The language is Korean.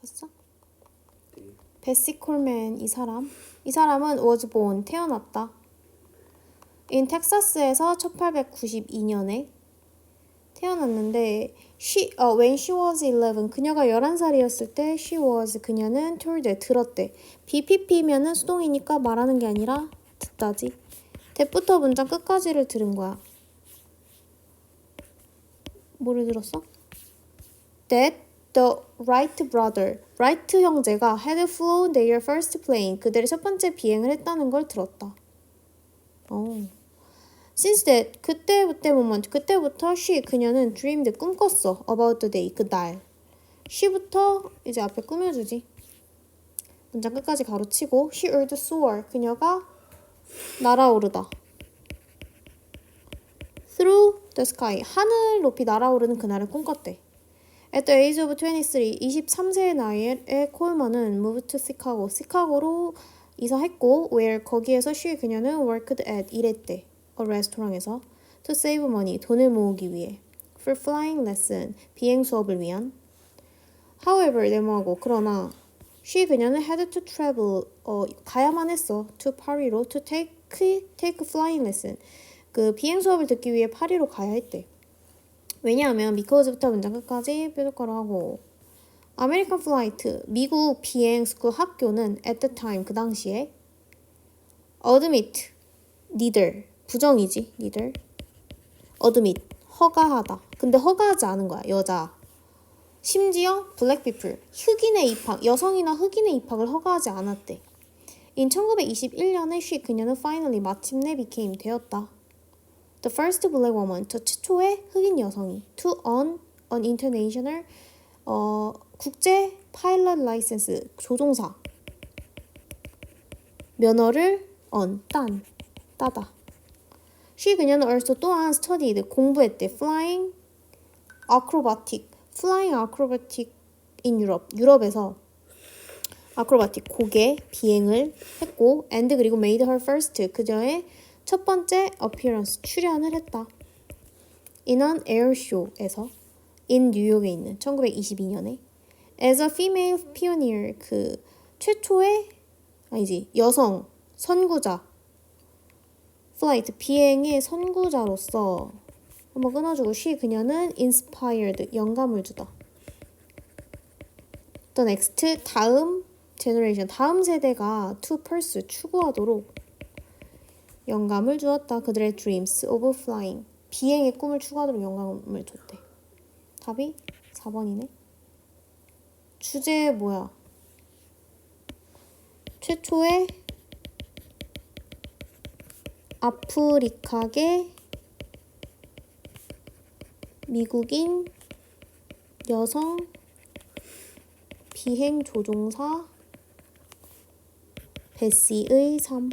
봤어? 네. 베시 콜맨 이 사람 이 사람은 was born 태어났다. in 텍사스에서 1892년에 태어났는데 she 어 when she was 11 그녀가 11살이었을 때 she was 그녀는 told 들었대. BPP면은 수동이니까 말하는 게 아니라 듣다지. 대부터 문장 끝까지를 들은 거야. 뭐를 들었어? That the Wright brother, Wright 형제가 had flown their first plane. 그들의 첫 번째 비행을 했다는 걸 들었다. 어. Since that, 그때부터 moment, 그때부터 she, 그녀는 dreamed, 꿈꿨어. About the day, 그 날. she부터 이제 앞에 꾸며주지. 문장 끝까지 가로치고 she would soar, 그녀가 날아오르다. Through the sky, 하늘 높이 날아오르는 그날을 꿈꿨대. At the age of 23, 23세의 나이에 콜먼은 moved to Chicago, 시카고로 이사했고, where 거기에서 she 그녀는 worked at 일했대. a restaurant에서 to save money, 돈을 모으기 위해. for flying lesson, 비행 수업을 위한. However, 네모하고 그러나 she 그녀는 had to travel, 어, 가야만 했어. to 파리로 to take take flying lesson. 그 비행 수업을 듣기 위해 파리로 가야 했대. 왜냐하면 because부터 문장 끝까지 뾰족가로 하고 아메리칸 플라이트 미국 비행 스쿨 학교는 at the time 그 당시에. Admit neither 부정이지 neither. Admit 허가하다. 근데 허가하지 않은 거야 여자. 심지어 black people 흑인의 입학 여성이나 흑인의 입학을 허가하지 않았대. In 1921년에 she 그녀는 finally 마침내 became 되었다 The first black woman, 저 최초의 흑인 여성이 to earn an international 어, 국제 파일럿 라이센스 조종사 면허를 earn, 딴, 따다. She 그녀는 also 또한 studied, 공부했대. flying acrobatic, flying acrobatic in Europe, 유럽에서 acrobatic, 고개, 비행을 했고 and 그리고 made her first, 그녀의 첫 번째 appearance 출연을 했다. Air show에서 in 뉴욕에 있는 1922년에 as a female pioneer 그 최초의 아니지 여성 선구자 flight 비행의 선구자로서 한번 끊어주고 she 그녀는 inspired 영감을 주다. The next 다음 generation 다음 세대가 to pursue 추구하도록 영감을 주었다. 그들의 dreams of flying. 비행의 꿈을 추구하도록 영감을 줬대. 답이 4번이네. 주제 뭐야? 최초의 아프리카계 미국인 여성 비행 조종사 베시의 삶.